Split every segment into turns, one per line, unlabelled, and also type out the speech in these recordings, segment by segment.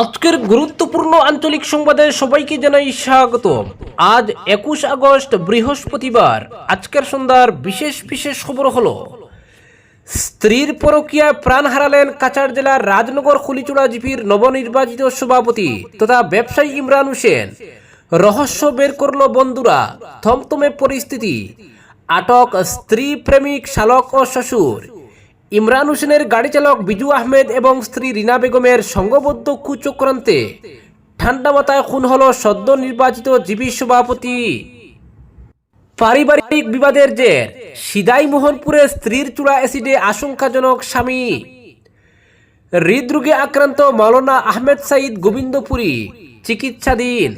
আজকের গুরুত্বপূর্ণ আঞ্চলিক সংবাদে সবাইকে জানাই স্বাগত। আজ একুশ আগস্ট, বৃহস্পতিবার। আজকের সন্ধ্যার বিশেষ বিশেষ খবর হলো, স্ত্রীর পরকীয়ায় প্রাণ হারালেন কাছাড় জেলার রাজনগর খুলিচুড়া জিপির নবনির্বাচিত সভাপতি তথা ব্যবসায়ী ইমরান হোসেন। রহস্য বের করল বন্ধুরা, থমথমে পরিস্থিতি। আটক স্ত্রী প্রেমিক শালক ও শ্বশুর। ইমরান হোসেনের গাড়ি চালক বিজু আহমেদ এবং স্ত্রী রিনা বেগমের সংঘবদ্ধ কুচক্রান্তে ঠান্ডা মাথায় খুন হলো সদ্য নির্বাচিত জিপি সভাপতি। পারিবারিক বিবাদের জের সিদাই মোহনপুরে স্ত্রীর চূড়া অ্যাসিডে আশঙ্কাজনক স্বামী। হৃদরোগে আক্রান্ত মাওলানা আহমেদ সাইদ গোবিন্দপুরী চিকিৎসাধীন।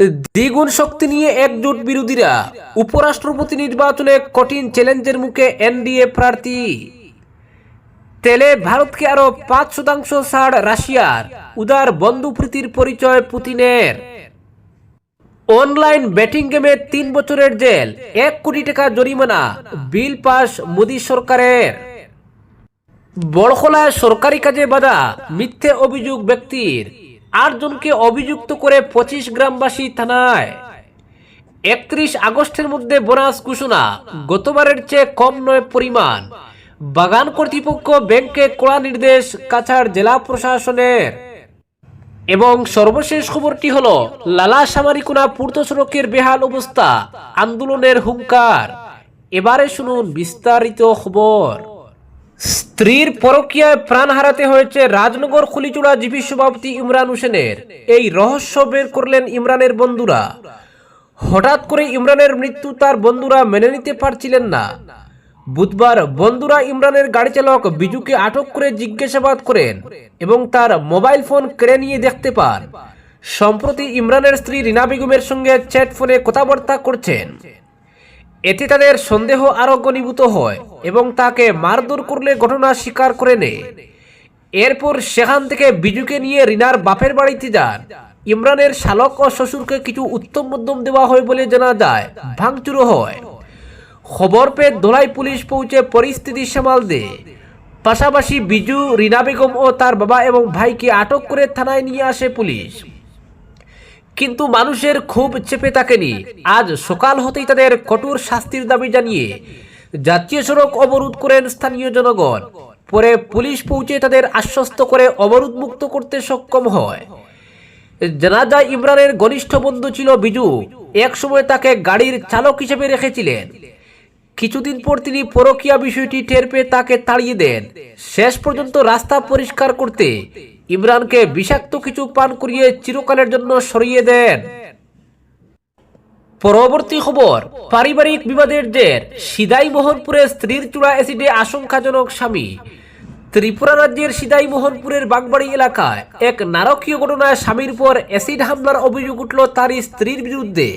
দ্বিগুণ শক্তি নিয়ে একজোট বিরোধীরা উপরাষ্ট্রপতি নির্বাচনে কঠিন চ্যালেঞ্জের মুখে এনডিএ প্রার্থী। তেলে ভারতকে আরও পাঁচ শতাংশ ছাড় রাশিয়ার, উদার বন্ধুপ্রীতির পরিচয় পুতিনের। অনলাইন ব্যাটিং গেমে তিন বছরের জেল, এক কোটি টাকা জরিমানা, বিল পাস মোদী সরকারের। বড়খলায় সরকারি কাজে বাধা, মিথ্যে অভিযোগ ব্যক্তির। আটজনকে অভিযুক্ত করে পঁচিশ গ্রামবাসী থানায়। একত্রিশ আগস্টের মধ্যে বোনাস ঘোষণা, গতবারের চেয়ে কম নয় পরিমাণ। বাগান কর্তৃপক্ষ ব্যাংকে কড়া নির্দেশ কাছাড় জেলা প্রশাসনের। এবং সর্বশেষ খবরটি হল, লালা সামারিকোনা পূর্ত সড়কের বেহাল অবস্থা, আন্দোলনের হুঙ্কার। এবারে শুনুন বিস্তারিত খবর। স্ত্রীর পরকীয়ায় প্রাণ হারাতে হয়েছে রাজনগর খুলিচুড়া জিপি সভাপতি ইমরান হোসেনের। এই রহস্য বের করলেন ইমরানের বন্ধুরা। হঠাৎ করে ইমরানের মৃত্যু তার বন্ধুরা মেনে নিতে পারছিলেন না। বুধবার বন্ধুরা ইমরানের গাড়ি চালক বিজুকে আটক করে জিজ্ঞাসাবাদ করেন এবং তার মোবাইল ফোন কেড়ে নিয়ে দেখতে পান। সম্প্রতি ইমরানের স্ত্রী রিনা বেগমের সঙ্গে চ্যাট ফোনে কথাবার্তা করছেন। এতে তাদের সন্দেহ আরও ঘনীভূত হয় এবং তাকে মারধর করলে ঘটনা স্বীকার করে নেয়। এরপর সেখান থেকে বিজুকে নিয়ে রিনার বাপের বাড়িতে যান। ইমরানের শালক ও শ্বশুরকে কিছু উত্তম মধ্যম দেওয়া হয় বলে জানা যায়, ভাঙচুরও হয়। খবর পেয়ে দোলাই পুলিশ পৌঁছে পরিস্থিতি সামাল দেয়। পাশাপাশি বিজু, রিনা বেগম ও তার বাবা এবং ভাইকে আটক করে থানায় নিয়ে আসে পুলিশ। কিন্তু মানুষের খুব চেপে থাকেনি। আজ সকাল হতেই তাদের কঠোর শাস্তির দাবি জানিয়ে জাতীয় সড়ক অবরোধ করেন স্থানীয় জনগণ। পরে পুলিশ পৌঁছে তাদের আশ্বস্ত করে অবরোধ মুক্ত করতে সক্ষম হয়। জানা যায় ইমরানের ঘনিষ্ঠ বন্ধু ছিল বিজু। এক সময় তাকে গাড়ির চালক হিসেবে রেখেছিলেন। কিছুদিন পর তিনি পরকীয়া বিষয়টি টের পেয়ে তাকে তাড়িয়ে দেন। শেষ পর্যন্ত রাস্তা পরিষ্কার করতে ইমরানকে বিষাক্ত কিছু পান করিয়ে চিরকালের জন্য সরিয়ে দেন। পরবর্তী খবর, পারিবারিক বিবাদের জের সিদাই মোহনপুরে স্ত্রীর চূড়া অ্যাসিডে আশঙ্কাজনক স্বামী। ত্রিপুরা রাজ্যের সিদাই মোহনপুরের বাগবাড়ি এলাকায় এক নারকীয় ঘটনায় স্বামীর পর অ্যাসিড হামলার অভিযোগ উঠল তার স্ত্রীর বিরুদ্ধে।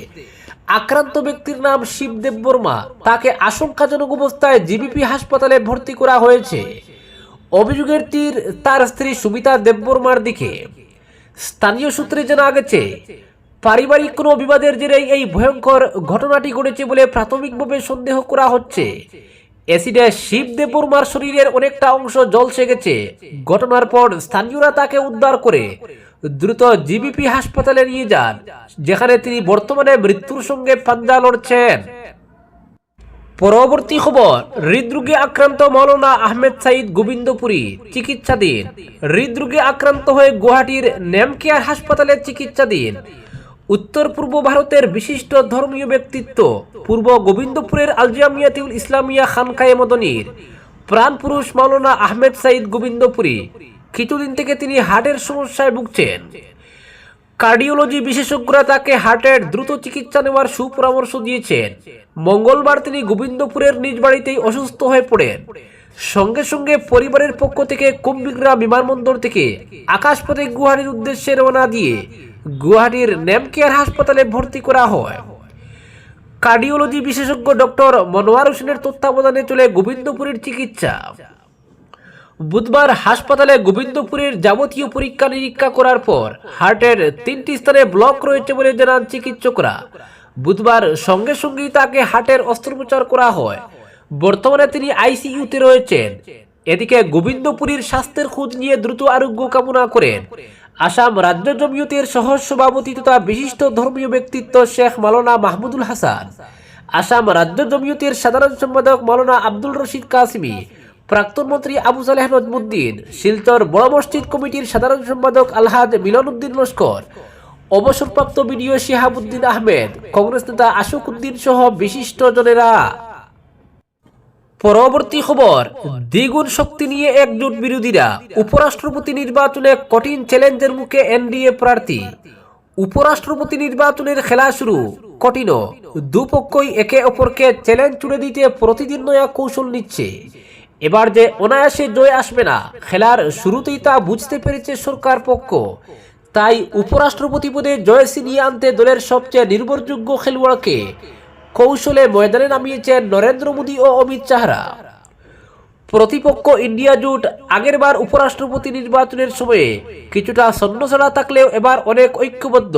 আক্রান্ত ব্যক্তির নাম শিবদেব বর্মা। তাকে আশঙ্কাজনক অবস্থায় জিবিপি হাসপাতালে ভর্তি করা হয়েছে। অভিযোগের তীর তার স্ত্রী সুমিতা দেববর্মার দিকে। স্থানীয় সূত্রে জানা গেছে, পারিবারিক কোনো বিবাদের জেরেই এই ভয়ঙ্কর ঘটনাটি ঘটেছে বলে প্রাথমিকভাবে সন্দেহ করা হচ্ছে। অ্যাসিডে শিব দেববর্মার শরীরের অনেকটা অংশ জলসে গেছে। ঘটনার পর স্থানীয়রা তাকে উদ্ধার করে দ্রুত জিবিপি হাসপাতালে নিয়ে যান, যেখানে তিনি বর্তমানে মৃত্যুর সঙ্গে পাঞ্জা লড়ছেন। পরবর্তী খবর, হৃদরোগে আক্রান্ত মৌলানা আহমেদ সাইদ গোবিন্দপুরী চিকিৎসাধীন। হৃদরোগে আক্রান্ত হয়ে গুয়াহাটির নেমকেয়ার হাসপাতালে চিকিৎসাধীন। উত্তর পূর্ব ভারতের বিশিষ্ট ধর্মীয় ব্যক্তিত্ব, পূর্ব গোবিন্দপুরের আলজামিয়াতুল ইসলামিয়া খানকায়ে মদনীর প্রাণপুরুষ মাওলানা আহমেদ সাইদ গোবিন্দপুরী, কিছুদিন থেকে তিনি হার্টের সমস্যায় ভুগছেন। কার্ডিওলজি বিশেষজ্ঞরা তাকে হার্টের দ্রুত চিকিৎসা নেওয়ার সুপরামর্শ দিয়েছেন। মঙ্গলবার তিনি গোবিন্দপুরের নিজ বাড়িতেই অসুস্থ হয়ে পড়েন। সঙ্গে সঙ্গে পরিবারের পক্ষ থেকে কুম্বিগ্রা বিমানবন্দর থেকে আকাশপথে গুয়াহাটির উদ্দেশ্যে রওনা দিয়ে গুয়াহাটির নেমকেয়ার হাসপাতালে ভর্তি করা হয়। কার্ডিওলজি বিশেষজ্ঞ ডক্টর মনোয়ার হোসেনের তত্ত্বাবধানে চলে গোবিন্দপুরের চিকিৎসা। বুধবার হাসপাতালে গোবিন্দপুরের যাবতীয় পরীক্ষা নিরীক্ষা করার পর হার্টের তিনটি স্থানে ব্লক রয়েছে বলে জানান চিকিৎসকরা। বুধবার সঙ্গে সঙ্গেই তাকে হার্টের অস্ত্রোপচার করা হয়। বর্তমানে তিনি আইসিইউতে রয়েছেন। এদিকে গোবিন্দপুরীর স্বাস্থ্যের খোঁজ নিয়ে দ্রুত আরোগ্য কামনা করেন। আসাম রাজ্য জমিয়তের সহ সভাপতি তথা বিশিষ্ট ধর্মীয় ব্যক্তিত্ব শেখ মাওলানা মাহমুদুল হাসান। আসাম রাজ্য জমিয়তের সাধারণ সম্পাদক মাওলানা আব্দুল রশিদ কাসিমি, প্রাক্তন মন্ত্রী আবু সালেহ নজমুদ্দিন, শিলচর বড় মসজিদ কমিটির সাধারণ সম্পাদক আলহাজ মিলন উদ্দিন লস্কর অবসরপ্রাপ্ত বিডিও শিহাবুদ্দিন আহমেদ, কংগ্রেস নেতা আশোক উদ্দিন সহ বিশিষ্ট জনেরা। পরবর্তী খবর, দ্বিগুণ শক্তি নিয়ে একজোট বিরোধীরা উপরাষ্ট্রপতি নির্বাচনে কঠিন চ্যালেঞ্জের মুখে এনডিএ প্রার্থী। উপরাষ্ট্রপতি নির্বাচনের খেলা শুরু কঠিন দুপক্ষই একে অপরকে চ্যালেঞ্জ ছুড়ে দিতে প্রতিদিন নয়া কৌশল নিচ্ছে। এবার যে অনায়াসে জয় আসবে না, খেলার শুরুতেই তা বুঝতে পেরেছে সরকার পক্ষ। তাই উপরাষ্ট্রপতি পদে জয় ছিনিয়ে আনতে দলের সবচেয়ে নির্ভরযোগ্য খেলোয়াড়কে কৌশলে ময়দানে নামিয়েছেন নরেন্দ্র মোদী ও অমিত চাহরা প্রতিপক্ষ ইন্ডিয়া জোট আগেরবার উপরাষ্ট্রপতি নির্বাচনের সময়ে কিছুটা সন্ন্যছড়া থাকলেও এবার অনেক ঐক্যবদ্ধ।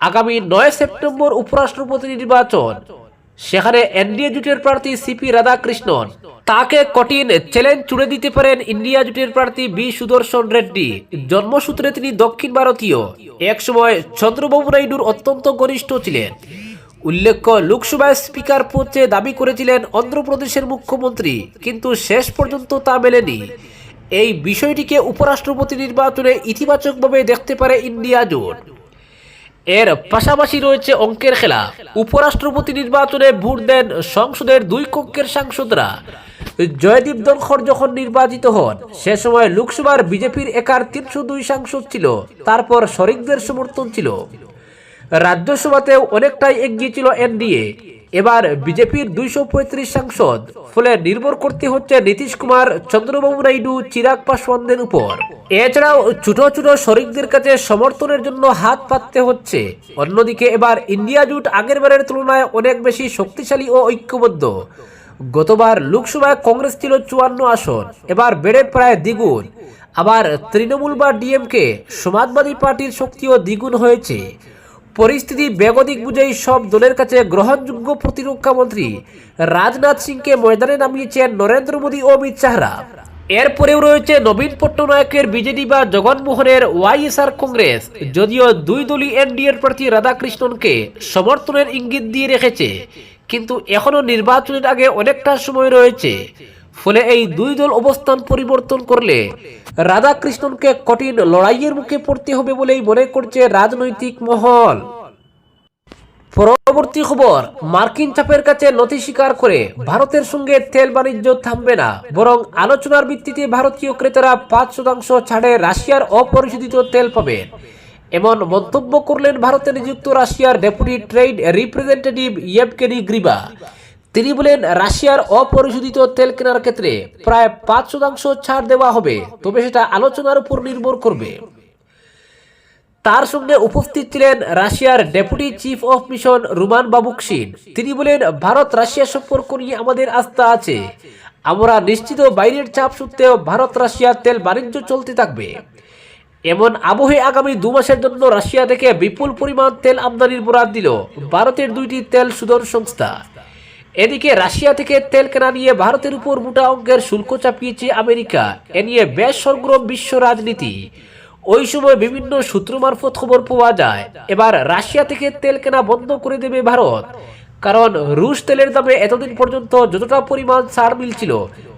আগামী নয় সেপ্টেম্বর উপরাষ্ট্রপতি নির্বাচন। সেখানে এনডিএ জোটের প্রার্থী সিপি রাধাকৃষ্ণন। তাকে কঠিন চ্যালেঞ্জ ছুড়ে দিতে পারেন ইন্ডিয়া জোটের প্রার্থী বি সুদর্শন রেড্ডি। জন্মসূত্রে তিনি দক্ষিণ ভারতীয়। একসময় চন্দ্রবাবু নাইডুর অত্যন্ত ঘনিষ্ঠ ছিলেন। উল্লেখ্য, লোকসভায় স্পিকার পদে দাবি করেছিলেন অন্ধ্রপ্রদেশের মুখ্যমন্ত্রী, কিন্তু শেষ পর্যন্ত তা মেলেনি। এই বিষয়টিকে উপরাষ্ট্রপতি নির্বাচনে ইতিবাচকভাবে দেখতে পারে ইন্ডিয়া জোট। এর পাশাপাশি রয়েছে অঙ্কের খেলা। উপরাষ্ট্রপতি নির্বাচনে ভোট দেন সংসদের দুই কক্ষের সাংসদরা। জয়দীপ ধনখড় যখন নির্বাচিত হন, সে সময় লোকসভার বিজেপির একার তিনশো দুই সাংসদ ছিল। তারপর শরিকদের সমর্থন ছিল। রাজ্যসভাতেও অনেকটাই এগিয়ে ছিল এনডিএ। এবার বিজেপির দুইশো পঁয়ত্রিশ সাংসদ। ফলে নির্ভর করতে হচ্ছে নীতিশ কুমার, চন্দ্রবাবু নাইডু, চিরাগ পাসওয়ানদের উপর। এছাড়াও ছোট ছোট শরিকদের কাছে সমর্থনের জন্য হাত পাততে হচ্ছে। অন্যদিকে এবার ইন্ডিয়া জুট আগের বারের তুলনায় অনেক বেশি শক্তিশালী ও ঐক্যবদ্ধ। গতবার লোকসভায় কংগ্রেস ছিল চুয়ান্ন আসন, এবার বেড়ে প্রায় দ্বিগুণ। আবার তৃণমূল বা ডিএমকে সমাজবাদী পার্টির শক্তিও দ্বিগুণ হয়েছে। পরিস্থিতি বেগদিক বুঝেই সব দলের কাছে গ্রহণযোগ্য প্রতিরক্ষা মন্ত্রী রাজনাথ সিংকে ময়দানে নামিয়েছেন নরেন্দ্র মোদী ও অমিত শাহরা। এরপরেও রয়েছে নবীন পট্টনায়কের বিজেডি বা জগনমোহনের ওয়াইএসআর কংগ্রেস, যদিও দুই দলই এনডিএর প্রার্থী রাধাকৃষ্ণনকে সমর্থনের ইঙ্গিত দিয়ে রেখেছে। কিন্তু এখনও নির্বাচনের আগে অনেকটা সময় রয়েছে। ফলে এই দুই দল অবস্থান পরিবর্তন করলে রাধাকৃষ্ণনকে কঠিন লড়াইয়ের মুখে পড়তে হবে বলেই মনে করছে রাজনৈতিক মহল। পরবর্তী খবর, মার্কিন চাপের কাছে নথি স্বীকার করে ভারতের সঙ্গে তেল বাণিজ্য থামবে না, বরং আলোচনার ভিত্তিতে ভারতীয় ক্রেতারা পাঁচ শতাংশ ছাড়ে রাশিয়ার অপরিশোধিত তেল পাবেন এমন মন্তব্য করলেন ভারতে নিযুক্ত রাশিয়ার deputy trade representative Yevgeny Griva. তিনি বলেন, রাশিয়ার অপরিশোধিত তেল কেনার ক্ষেত্রে প্রায় পাঁচ শতাংশ ছাড় দেওয়া হবে, তবে সেটা আলোচনার উপর নির্ভর করবে। তার সঙ্গে উপস্থিত ছিলেন রাশিয়ার deputy chief of mission Roman Babushkin তিনি বলেন, ভারত রাশিয়া সম্পর্ক নিয়ে আমাদের আস্থা আছে। আমরা নিশ্চিত বাইরের চাপ সত্ত্বেও ভারত রাশিয়ার তেল বাণিজ্য চলতে থাকবে। এমন আবহে আগামী দু মাসের জন্য রাশিয়া থেকে বিপুল পরিমাণ তেল আমদানির বরাদ দিল ভারতের দুইটি তেল শোধন সংস্থা। এদিকে রাশিয়া থেকে তেল কেনা নিয়ে ভারতের উপর মোটা অঙ্কের শুল্ক চাপিয়েছে আমেরিকা। এ নিয়ে বেশ সরগরম বিশ্ব রাজনীতি। ওই সময় বিভিন্ন সূত্র মারফত খবর পাওয়া যায়। এবার রাশিয়া থেকে তেল কেনা বন্ধ করে দেবে ভারত। কারণ রুশ তেলের দামে এতদিন পর্যন্ত যতটা পরিমাণ ছাড় মিলছিল,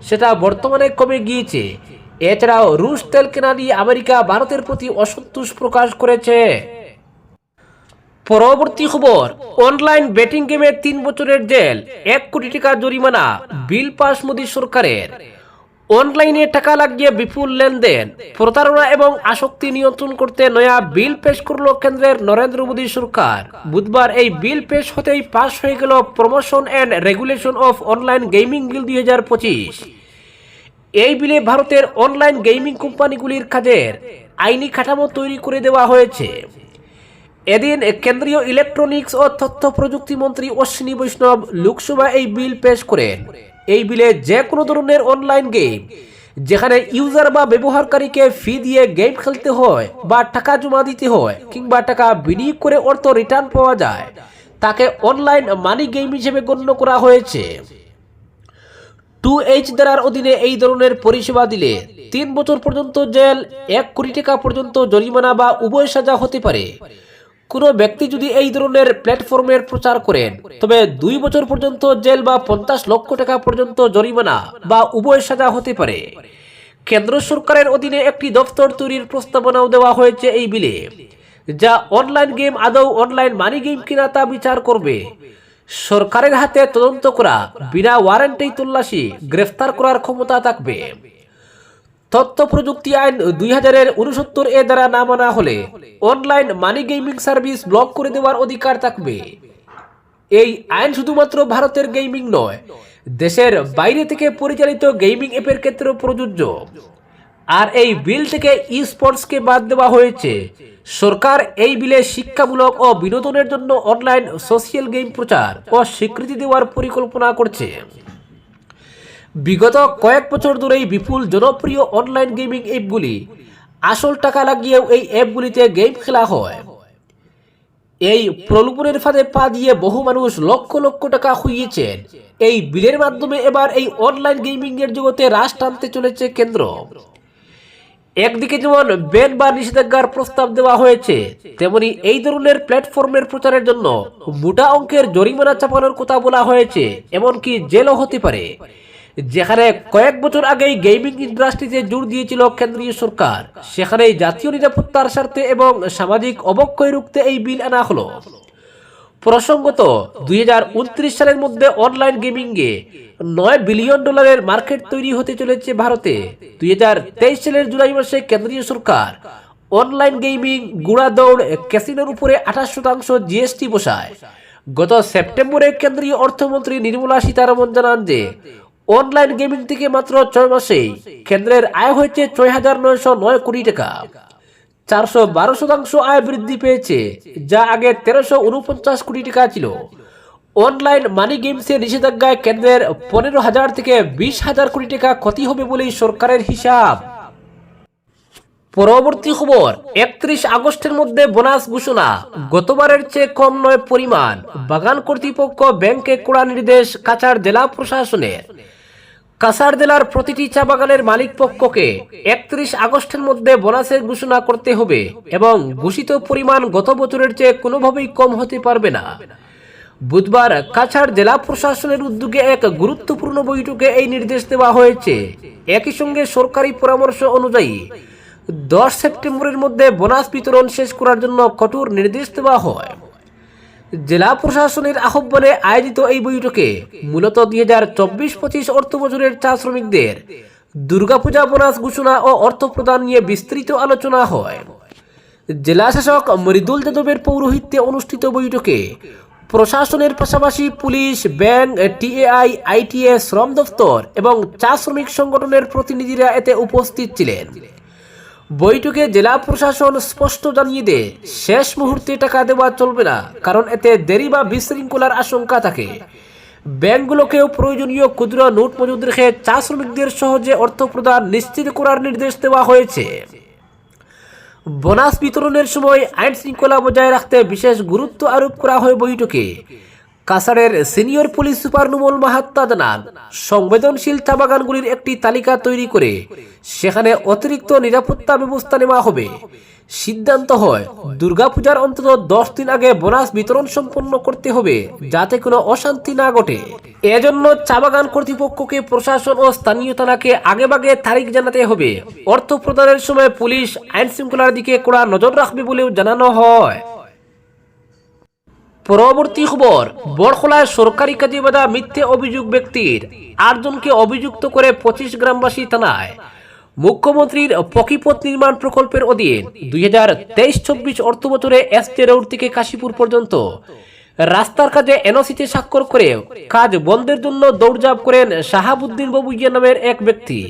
সেটা বর্তমানে কমে গিয়েছে। এছাড়াও রুশ তেল কেনা নিয়ে আমেরিকা ভারতের প্রতি অসন্তোষ প্রকাশ করেছে। পরবর্তী খবর, অনলাইন বেটিং গেমে তিন বছরের জেল, এক কোটি টাকা জরিমানা, বিল পাস মোদী সরকারের। অনলাইনে টাকা লাগিয়ে বিপুল লেনদেন, প্রতারণা এবং আসক্তি নিয়ন্ত্রণ করতে নয়া বিল পেশ করল কেন্দ্রের নরেন্দ্র মোদী সরকার। বুধবার এই বিল পেশ হতেই পাশ হয়ে গেল promotion and regulation of online gaming bill দুই হাজার পঁচিশ। এই বিলে ভারতের অনলাইন গেমিং কোম্পানিগুলির কাজের আইনি কাঠামো তৈরি করে দেওয়া হয়েছে। এদিন কেন্দ্রীয় ইলেকট্রনিক্স ও তথ্য প্রযুক্তি মন্ত্রী অশ্বিনী বৈষ্ণব লোকসভা এই বিল পেশ করেন। এই বিলে যে কোনো ধরনের অনলাইন গেম, যেখানে ইউজার বা ব্যবহারকারীকে ফি দিয়ে গেম খেলতে হয় বা টাকা জমা দিতে হয় কিংবা টাকা বিনিয়োগ করে অর্থ রিটার্ন পাওয়া যায়, তাকে অনলাইন মানি গেম হিসেবে গণ্য করা হয়েছে। টু এইচ ধারার অধীনে এই ধরনের পরিষেবা দিলে তিন বছর পর্যন্ত জেল, এক কোটি টাকা পর্যন্ত জরিমানা বা উভয় সাজা হতে পারে। কোনো ব্যক্তি যদি এই ধরনের প্ল্যাটফর্মের প্রচার করেন, তবে দুই বছর পর্যন্ত জেল বা পঞ্চাশ লক্ষ টাকা পর্যন্ত জরিমানা বা উভয় সাজা হতে পারে। কেন্দ্র সরকারের অধীনে একটি দপ্তর তৈরির প্রস্তাবনাও দেওয়া হয়েছে এই বিলে, যা অনলাইন গেম আদৌ অনলাইন মানি গেম কিনা তা বিচার করবে। সরকারের হাতে তদন্ত করা, বিনা ওয়ারেন্টেই তল্লাশি, গ্রেফতার করার ক্ষমতা থাকবে। তথ্য প্রযুক্তি আইন দুই হাজারের উনসত্তর এ দ্বারা না মানা হলে online money gaming service block করে দেওয়ার অধিকার থাকবে। এই আইন শুধুমাত্র ভারতের গেমিং নয়, দেশের বাইরে থেকে পরিচালিত গেমিং অ্যাপের ক্ষেত্রেও প্রযোজ্য। আর এই বিল থেকে ই স্পোর্টসকে বাদ দেওয়া হয়েছে। সরকার এই বিলে শিক্ষামূলক ও বিনোদনের জন্য অনলাইন সোশিয়াল গেম প্রচার ও স্বীকৃতি দেওয়ার পরিকল্পনা করছে। বিগত কয়েক বছর ধরেই বিপুল জনপ্রিয় অনলাইন গেমিং অ্যাপগুলি আসল টাকা লাগিয়েও এই অ্যাপগুলিতে গেম খেলা হয়। এই প্রলোভনের ফাঁদে পা দিয়ে বহু মানুষ লক্ষ লক্ষ টাকা খুইয়েছেন। এই বিলের মাধ্যমে এবার এই অনলাইন গেমিং এর জগতে রাশ টানতে চলেছে কেন্দ্র। একদিকে যেমন ব্যান বা নিষেধাজ্ঞার প্রস্তাব দেওয়া হয়েছে, তেমনি এই ধরনের প্ল্যাটফর্মের প্রচারের জন্য মোটা অঙ্কের জরিমানা চাপানোর কথা বলা হয়েছে, এমনকি জেলও হতে পারে। যেখানে কয়েক বছর আগেই গেমিং ইন্ডাস্ট্রিতে জোর দিয়েছিল কেন্দ্রীয় সরকার। সেখানেই জাতীয় নিরাপত্তার স্বার্থে এবং সামাজিক অবক্ষয় রুখতে এই বিল আনা হলো। প্রসঙ্গত, দুই সালের মধ্যে অনলাইন গেমিংয়ে নয় বিলিয়ন ডলারের মার্কেট তৈরি হতে চলেছে ভারতে। দুই হাজার তেইশ সালের জুলাই মাসে কেন্দ্রীয় সরকার অনলাইন গেমিং গুড়া দৌড় ক্যাসিনোর উপরে আঠাশ শতাংশ জিএসটি বসায়। গত সেপ্টেম্বরে কেন্দ্রীয় অর্থমন্ত্রী নির্মলা সীতারামন জানান যে অনলাইন গেমিং থেকে মাত্র ছয় মাসেই কেন্দ্রের আয় হয়েছে ছয় হাজার নয়শো নয় কোটি টাকা। চারশো বারো শতাংশ আয় বৃদ্ধি পেয়েছে, যা আগে তেরোশো উনপঞ্চাশ কোটি টাকা ছিল। অনলাইন মানি গেমসের নিষেধাজ্ঞায় কেন্দ্রের পনেরো হাজার থেকে বিশ হাজার কোটি টাকা ক্ষতি হবে বলেই সরকারের হিসাব। পরবর্তী খবর, একত্রিশ আগস্টের মধ্যে বোনাস ঘোষণা। গতবারের চেয়ে কম নয় পরিমাণ। বাগান কর্তৃপক্ষ ব্যাংকে কড়া নির্দেশ কাছাড় জেলা প্রশাসনের। কাছাড় জেলার প্রতিটি চা বাগানের মালিক পক্ষকে একত্রিশ আগস্টের মধ্যে বোনাসের ঘোষণা করতে হবে এবং ঘোষিত পরিমাণ গত বছরের চেয়ে কোনোভাবেই কম হতে পারবে না। বুধবার কাছাড় জেলা প্রশাসনের উদ্যোগে এক গুরুত্বপূর্ণ বৈঠকে এই নির্দেশ দেওয়া হয়েছে। একই সঙ্গে সরকারি পরামর্শ অনুযায়ী দশ সেপ্টেম্বরের মধ্যে বোনাস বিতরণ শেষ করার জন্য কঠোর নির্দেশ দেওয়া হয়। জেলা প্রশাসনের আহ্বানে আয়োজিত এই বৈঠকে মূলত দুই হাজার চব্বিশ পঁচিশ অর্থ বছরের চা শ্রমিকদের দুর্গাপূজা বোনাস ঘোষণা ও অর্থ প্রদান নিয়ে বিস্তৃত আলোচনা হয়। জেলা শাসক মৃদুল যাদবের পৌরোহিত্যে অনুষ্ঠিত বৈঠকে প্রশাসনের পাশাপাশি পুলিশ, ব্যাংক টিএআই আইটিএ শ্রম দফতর এবং চা শ্রমিক সংগঠনের প্রতিনিধিরা এতে উপস্থিত ছিলেন। বৈঠকে জেলা প্রশাসন স্পষ্ট জানিয়ে দেয়, শেষ মুহূর্তে টাকা দেওয়া চলবে না, কারণ এতে দেরি বা বিশৃঙ্খলার আশঙ্কা থাকে। ব্যাংকগুলোকেও প্রয়োজনীয় ক্ষুদ্র নোট মজুদ রেখে চা শ্রমিকদের সহজে অর্থ প্রদান নিশ্চিত করার নির্দেশ দেওয়া হয়েছে। বোনাস বিতরণের সময় আইন শৃঙ্খলা বজায় রাখতে বিশেষ গুরুত্ব আরোপ করা হয় বৈঠকে। কাসারের senior police super Numal Mahatma জানান, সংবেদনশীল চা বাগানগুলির একটি তালিকা তৈরি করে সেখানে অতিরিক্ত নিরাপত্তা ব্যবস্থা নেওয়া হবে। সিদ্ধান্ত হয়, দুর্গাপূজার অন্তত দশ দিন আগে বোনাস বিতরণ সম্পন্ন করতে হবে যাতে কোনো অশান্তি না ঘটে। এজন্য চা বাগান কর্তৃপক্ষকে প্রশাসন ও স্থানীয় থানাকে আগেভাগে তারিখ জানাতে হবে। অর্থ প্রদানের সময় পুলিশ আইন শৃঙ্খলার দিকে কড়া নজর রাখবে বলেও জানানো হয়। পরবর্তী খবর বড়খোলায় সরকারি কাজে বাধা মিথ্যে অভিযোগ ব্যক্তির। আটজনকে অভিযুক্ত করে পঁচিশ গ্রামবাসী থানায়। মুখ্যমন্ত্রীর পকিপথ নির্মাণ প্রকল্পের অধীন দুই হাজার তেইশ চব্বিশ অর্থ বছরে এসটি রোড থেকে কাশীপুর পর্যন্ত রাস্তার কাজে এনওসিতে স্বাক্ষর করে কাজ বন্ধের জন্য দৌড়ঝাঁপ করেন শাহাবুদ্দিন বাবুইয়া নামের এক ব্যক্তি।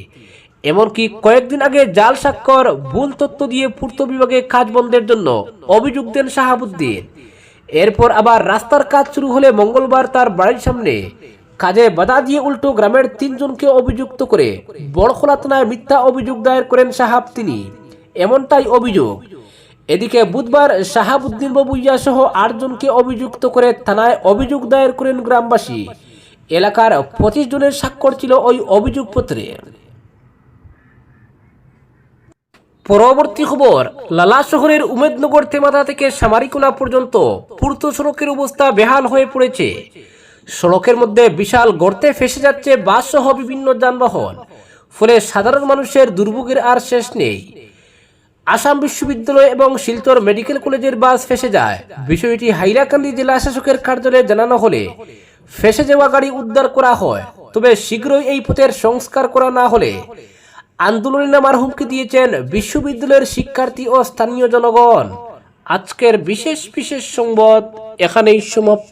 এমনকি কয়েকদিন আগে জাল স্বাক্ষর, ভুল তথ্য দিয়ে পূর্ত বিভাগে কাজ বন্ধের জন্য অভিযোগ দেন শাহাবুদ্দিন। এরপর আবার রাস্তার কাজ শুরু হলে মঙ্গলবার তার বাড়ির সামনে। কাজে বাধা দিয়ে উল্টো গ্রামের তিনজনকে অভিযুক্ত করে বড়খোলা থানায় মিথ্যা অভিযোগ দায়ের করেন সাহাব তিনি। এমনটাই অভিযোগ। এদিকে বুধবার শাহাবুদ্দিন বাবুইয়া সহ আটজনকে অভিযুক্ত করে থানায় অভিযোগ দায়ের করেন গ্রামবাসী। এলাকার পঁচিশ জনের স্বাক্ষর ছিল ওই অভিযোগপত্রে। পরবর্তী খবর, লালা শহরের উমেদনগর তেমাদা থেকে সামারিকোনা পর্যন্ত পূর্ত সড়কের অবস্থা বেহাল হয়ে পড়েছে। সড়কের মধ্যে বিশাল গর্তে ফেসে যাচ্ছে বাস সহ বিভিন্ন যানবাহন, ফলে সাধারণ মানুষের দুর্ভোগের আর শেষ নেই। আসাম বিশ্ববিদ্যালয় এবং শিলচর মেডিকেল কলেজের বাস ফেসে যায়। বিষয়টি হাইলাকান্দি জেলা শাসকের কার্যালয়ে জানানো হলে ফেসে যাওয়া গাড়ি উদ্ধার করা হয়, তবে শীঘ্রই এই পথের সংস্কার করা না হলে আন্দোলনে নামার হুমকি দিয়েছেন বিশ্ববিদ্যালয়ের শিক্ষার্থী ও স্থানীয় জনগণ। আজকের বিশেষ বিশেষ সংবাদ এখানেই সমাপ্ত।